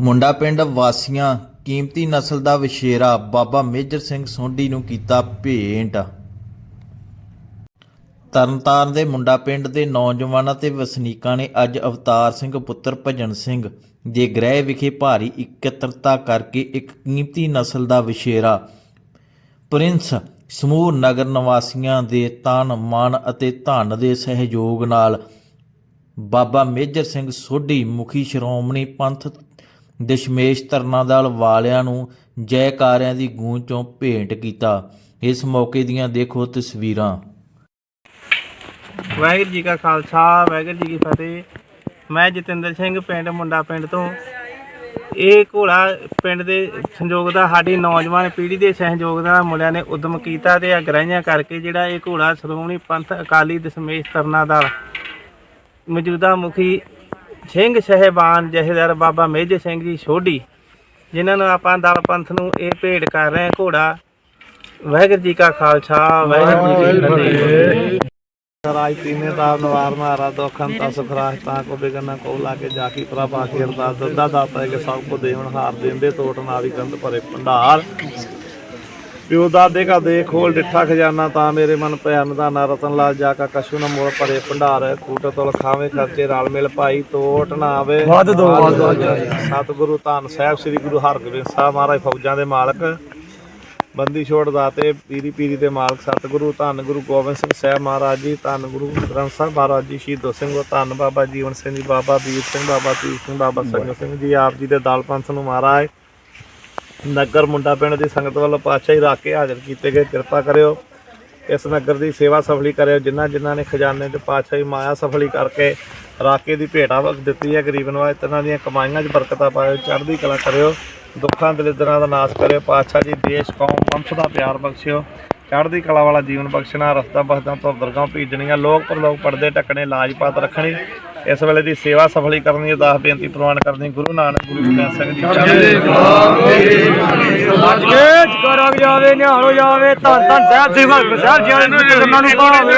ਮੁੰਡਾ ਪਿੰਡ ਵਾਸੀਆਂ ਕੀਮਤੀ ਨਸਲ ਦਾ ਵਿਸ਼ੇਰਾ ਬਾਬਾ ਮੇਜਰ ਸਿੰਘ ਸੋਢੀ ਨੂੰ ਕੀਤਾ ਭੇਂਟ। ਤਰਨਤਾਰਨ ਦੇ ਮੁੰਡਾ ਪਿੰਡ ਦੇ ਨੌਜਵਾਨਾਂ ਤੇ ਵਸਨੀਕਾਂ ਨੇ ਅੱਜ ਅਵਤਾਰ ਸਿੰਘ ਪੁੱਤਰ ਭਜਨ ਸਿੰਘ ਦੇ ਗ੍ਰਹਿ ਵਿਖੇ ਭਾਰੀ ਇਕੱਤਰਤਾ ਕਰਕੇ ਇੱਕ ਕੀਮਤੀ ਨਸਲ ਦਾ ਵਿਸ਼ੇਰਾ ਪ੍ਰਿੰਸ ਸਮੂਹ ਨਗਰ ਨਿਵਾਸੀਆਂ ਦੇ ਤਨ, ਮਨ ਅਤੇ ਧਨ ਦੇ ਸਹਿਯੋਗ ਨਾਲ ਬਾਬਾ ਮੇਜਰ ਸਿੰਘ ਸੋਢੀ ਮੁਖੀ ਸ਼੍ਰੋਮਣੀ ਪੰਥ ਦਸ਼ਮੇਸ਼ ਤਰਨਾ ਦਲ ਵਾਲਿਆਂ ਨੂੰ ਜੈਕਾਰਿਆਂ ਦੀ ਗੂੰਜ ਚੋਂ ਭੇਂਟ ਕੀਤਾ। ਇਸ ਮੌਕੇ ਦੀਆਂ ਦੇਖੋ ਤਸਵੀਰਾਂ। ਵਾਹਿਗੁਰੂ ਜੀ ਕਾ ਖਾਲਸਾ, ਵਾਹਿਗੁਰੂ ਜੀ ਕੀ ਫਤਿਹ। ਮੈਂ ਜਤਿੰਦਰ ਸਿੰਘ, ਪਿੰਡ ਮੁੰਡਾ ਪਿੰਡ ਤੋਂ। ਇਹ ਘੋੜਾ ਪਿੰਡ ਦੇ ਸੰਯੋਗ ਦਾ, ਸਾਡੀ ਨੌਜਵਾਨ ਪੀੜ੍ਹੀ ਦੇ ਸਹਿਯੋਗ ਦਾ ਮੁੰਡਿਆਂ ਨੇ ਉਦਮ ਕੀਤਾ ਤੇ ਅਗਰਾਈਆਂ ਕਰਕੇ ਜਿਹੜਾ ਇਹ ਘੋੜਾ ਸ਼੍ਰੋਮਣੀ ਪੰਥ ਅਕਾਲੀ ਦਸ਼ਮੇਸ਼ ਤਰਨਾ ਦਲ ਮੌਜੂਦਾ ਮੁਖੀ ਸਿੰਘ ਸਹਿਬਾਨ ਜਹੇਦਾਰ ਬਾਬਾ ਮੇਜਰ ਸਿੰਘ ਜੀ ਸੋਢੀ ਜਿਨ੍ਹਾਂ ਨੂੰ ਆਪਾਂ ਦਲ ਪੰਥ ਨੂੰ ਇਹ ਭੇਟ ਕਰ ਰਹੇ ਹਾਂ ਘੋੜਾ। ਵਾਹਿਗੁਰੂ ਜੀ ਕਾ ਖਾਲਸਾ ਵਾਹਿਗੁਰੂ ਜੀ ਕੀ ਫਤਿਹ। ਰਾਜ ਤੀਨੇ ਦਾ ਨਵਾਰ ਮਾਰਾ ਦੋਖੰ ਤਾ ਸੁਖਰਾਜ ਤਾ ਕੋ ਬਿਗਨਾ ਕੋ ਲਾਗੇ ਜਾ ਕੀ ਪ੍ਰਭਾ ਕੇ ਅਰਦਾਸ ਦੱਦਾ ਦਾਤਾ ਕਿ ਸਭ ਕੋ ਦੇਵਨ ਹਾਰ ਦੇਂਦੇ ਟੋਟ ਨਾਰੀ ਗੰਧ ਭਰੇ ਭੰਡਾਰ। ਪਿਓ ਦਾਦੇ ਕਾ ਦੇ ਖੋਲ ਡਿੱਠਾ ਖਜ਼ਾਨਾ ਤਾਂ ਮੇਰੇ ਮਨ ਭੈਨ ਦਾ ਨਾ ਰਤਨ ਲਾਲ ਜਾ ਕਾ ਕਛੂ ਨ ਮੋੜ ਭਰੇ ਭੰਡਾਰ ਕੂਟ ਤੋਲ ਖਾਵੇ ਖਰਚੇ ਰਲ ਮਿਲ ਭਾਈ ਤੋਟ ਨਾ ਆਵੇ। ਵੱਧ ਦੋ ਸਤਿਗੁਰੂ ਧੰਨ ਸਾਹਿਬ ਸ੍ਰੀ ਗੁਰੂ ਹਰਗੋਬਿੰਦ ਸਾਹਿਬ ਮਹਾਰਾਜ ਫੌਜਾਂ ਦੇ ਮਾਲਕ। ਬੰਦੀ ਛੋੜ ਦਾਤੇ ਪੀਰੀ ਪੀਰੀ ਦੇ ਮਾਲਕ। ਸਤਿਗੁਰੂ ਧੰਨ ਗੁਰੂ ਗੋਬਿੰਦ ਸਿੰਘ ਸਾਹਿਬ ਮਹਾਰਾਜ ਜੀ ਧੰਨ ਗੁਰੂ ਗ੍ਰੰਥ ਸਾਹਿਬ ਮਹਾਰਾਜ ਜੀ ਸ਼ਹੀਦੋ ਸਿੰਘ ਧੰਨ ਬਾਬਾ ਜੀਵਨ ਸਿੰਘ ਜੀ ਬਾਬਾ ਵੀਰ ਸਿੰਘ ਬਾਬਾ ਤੀਰ ਸਿੰਘ ਬਾਬਾ ਸੰਜੋ ਸਿੰਘ ਜੀ ਆਪ ਜੀ ਦੇ ਦਲ ਪੰਥ ਨੂੰ ਮਹਾਰਾਜ। ਨਗਰ ਮੁੰਡਾ ਪਿੰਡ ਦੀ ਸੰਗਤ ਵੱਲੋਂ ਪਾਤਸ਼ਾਹੀ ਰੱਖ ਕੇ ਹਾਜ਼ਰ ਕੀਤੇ ਗਏ। ਕਿਰਪਾ ਕਰਿਓ, ਇਸ ਨਗਰ ਦੀ ਸੇਵਾ ਸਫਲੀ ਕਰਿਓ। ਜਿਨ੍ਹਾਂ ਜਿਨ੍ਹਾਂ ਨੇ ਖਜ਼ਾਨੇ ਤੇ ਪਾਤਸ਼ਾਹੀ ਮਾਇਆ ਸਫਲੀ ਕਰਕੇ ਰਾਕੇ ਦੀ ਭੇਟਾ ਵਕ ਦਿੱਤੀ ਹੈ, ਗਰੀਬ ਨਵਾਜ, ਤਨਾਂ ਦੀਆਂ ਕਮਾਈਆਂ 'ਚ ਬਰਕਤਾਂ ਪਾਇਓ, ਚੜ੍ਹਦੀ ਕਲਾ ਕਰਿਓ, ਦੁੱਖਾਂ ਦਲਿਦਰਾਂ ਦਾ ਨਾਸ਼ ਕਰਿਓ। ਪਾਤਸ਼ਾਹ ਜੀ, ਦੇਸ਼, ਕੌਮ, ਪੰਥ ਦਾ ਪਿਆਰ ਬਖਸ਼ਿਓ। ਚੜ੍ਹਦੀ ਕਲਾ ਵਾਲਾ ਜੀਵਨ ਬਖਸ਼ਣਾ ਰਸਤਾ ਬਖਦਾ ਤੋਂ ਦਰਗਾਹ ਭੇਜਣੀਆਂ। ਲੋਕ ਪਰਲੋਕ ਪੜਦੇ ਟੱਕਣੇ ਲਾਜਪਾਤ ਰੱਖਣੀ ਇਸ ਵੇਲੇ ਦੀ ਸੇਵਾ ਸਫਲੀ ਕਰਨੀ ਅਰਦਾਸ ਬੇਨਤੀ ਪ੍ਰਵਾਨ ਕਰਨੀ ਗੁਰੂ ਨਾਨਕ ਗੁਰੂ ਜੀ ਅੱਜ ਕੇ ਜਕਰਾਗ ਜਾਵੇ ਨਿਹਾਲੋ ਜਾਵੇ ਧੰਨ ਧੰਨ ਸਾਹਿਬ ਸ੍ਰੀ ਹਰਿਮੰਦਰ ਸਾਹਿਬ ਜੀ ਵਾਲੇ ਨੂੰ ਚਰਨਾਂ ਨੂੰ ਭਾਵੇ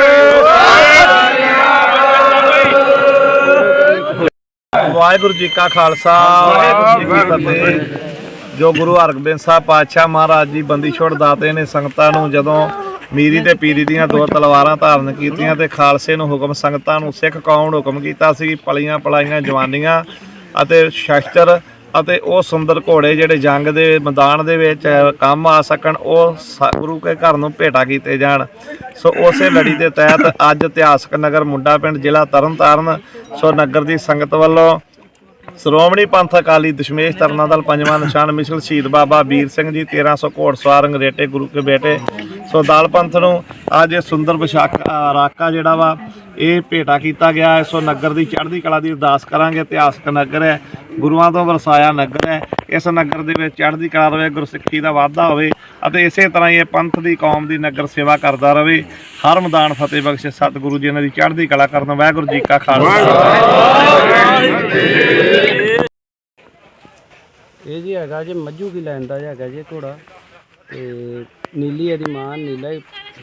ਵਾਹਿਗੁਰੂ ਜੀ ਕਾ ਖਾਲਸਾ ਵਾਹਿਗੁਰੂ ਜੀ ਕੀ ਫਤਿਹ। ਜੋ ਗੁਰੂ ਹਰਗੋਬਿੰਦ ਸਾਹਿਬ ਪਾਤਸ਼ਾਹ ਮਹਾਰਾਜ ਜੀ ਬੰਦੀ ਛੋੜ ਦਾਤੇ ਨੇ ਸੰਗਤਾਂ ਨੂੰ ਜਦੋਂ ਮੀਰੀ ਤੇ ਪੀਰੀ ਦੀਆਂ ਦੋ ਤਲਵਾਰਾਂ ਧਾਰਨ ਕੀਤੀਆਂ ਤੇ ਖਾਲਸੇ ਨੂੰ ਹੁਕਮ, ਸੰਗਤਾਂ ਨੂੰ ਸਿੱਖ ਕੌਮ ਨੂੰ ਹੁਕਮ ਕੀਤਾ ਸੀ ਪਲੀਆਂ ਪਲਾਈਆਂ ਜਵਾਨੀਆਂ ਅਤੇ ਸ਼ਸਤਰ ਅਤੇ ਉਹ ਸੁੰਦਰ ਘੋੜੇ ਜਿਹੜੇ ਜੰਗ ਦੇ ਮੈਦਾਨ ਦੇ ਵਿੱਚ ਕੰਮ ਆ ਸਕਣ, ਉਹ ਸ- ਗੁਰੂ ਕੇ ਘਰ ਨੂੰ ਭੇਟਾ ਕੀਤੇ ਜਾਣ। ਸੋ ਉਸੇ ਲੜੀ ਦੇ ਤਹਿਤ ਅੱਜ ਇਤਿਹਾਸਕ ਨਗਰ ਮੁੰਡਾ ਪਿੰਡ ਜ਼ਿਲ੍ਹਾ ਤਰਨਤਾਰਨ, ਸੋ ਨਗਰ ਦੀ ਸੰਗਤ ਵੱਲੋਂ ਸ਼੍ਰੋਮਣੀ ਪੰਥ ਅਕਾਲੀ ਦਸ਼ਮੇਸ਼ ਤਰਨਾ ਦਲ ਪੰਜਵਾਂ ਨਿਸ਼ਾਨ ਮਿਸਲ ਸ਼ਹੀਦ ਬਾਬਾ ਵੀਰ ਸਿੰਘ ਜੀ 1300 ਘੋੜਸਵਾਰ ਅੰਗਰੇਟੇ ਗੁਰੂ ਕੇ ਬੇਟੇ ਸੋ ਦਲ ਪੰਥ ਨੂੰ ਅੱਜ ਇਹ ਸੁੰਦਰ ਵਿਸ਼ਾਖ ਰਾਕਾ ਜਿਹੜਾ ਵਾ, ਇਹ ਭੇਟਾ ਕੀਤਾ ਗਿਆ ਹੈ। ਸੋ ਨਗਰ ਦੀ ਚੜ੍ਹਦੀ ਕਲਾ ਦੀ ਅਰਦਾਸ ਕਰਾਂਗੇ। ਇਤਿਹਾਸਕ ਨਗਰ ਹੈ, ਗੁਰੂਆਂ ਤੋਂ ਵਰਸਾਇਆ ਨਗਰ ਹੈ। ਇਸ ਨਗਰ ਦੇ ਵਿੱਚ ਚੜ੍ਹਦੀ ਕਲਾ ਰਵੇ, ਗੁਰਸਿੱਖੀ ਦਾ ਵਾਧਾ ਹੋਵੇ ਅਤੇ ਇਸੇ ਤਰ੍ਹਾਂ ਹੀ ਇਹ ਪੰਥ ਦੀ ਕੌਮ ਦੀ ਨਗਰ ਸੇਵਾ ਕਰਦਾ ਰਵੇ। ਹਰ ਮੈਦਾਨ ਫਤਿਹ ਬਖਸ਼ੇ ਸਤਿਗੁਰੂ ਜੀ ਇਹਨਾਂ ਦੀ ਚੜ੍ਹਦੀ ਕਲਾ ਕਰਨ। ਵਾਹਿਗੁਰੂ ਜੀ ਕਾ ਖਾਲਸਾ। ਇਹ ਜੀ ਹੈਗਾ ਜੀ ਮੱਝੂ ਕੀ ਲੈਣ ਦਾ ਹੈਗਾ ਜੀ ਘੋੜਾ। ਤੇ ਨੀਲੀ ਇਹਦੀ ਮਾਂ ਨੀਲਾ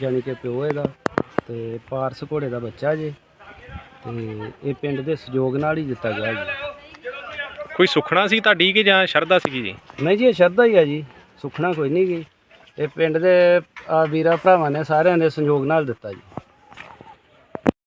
ਜਾਣੀ ਕਿ ਪਿਓ ਇਹਦਾ ਤੇ ਪਾਰਸ ਘੋੜੇ ਦਾ ਬੱਚਾ ਜੀ ਤੇ ਇਹ ਪਿੰਡ ਦੇ ਸਹਿਯੋਗ ਨਾਲ ਹੀ ਦਿੱਤਾ ਗਿਆ ਜੀ। ਕੋਈ ਸੁਖਣਾ ਸੀ ਤੁਹਾਡੀ ਕਿ ਜਾਂ ਸ਼ਰਧਾ ਸੀਗੀ ਜੀ? ਨਹੀਂ ਜੀ ਇਹ ਸ਼ਰਧਾ ਹੀ ਆ ਜੀ ਸੁਖਣਾ ਕੋਈ ਨਹੀਂ ਗਈ ਇਹ ਪਿੰਡ ਦੇ ਆ ਵੀਰਾਂ ਭਰਾਵਾਂ ਨੇ ਸਾਰਿਆਂ ਦੇ ਸਹਿਯੋਗ ਨਾਲ ਦਿੱਤਾ ਜੀ।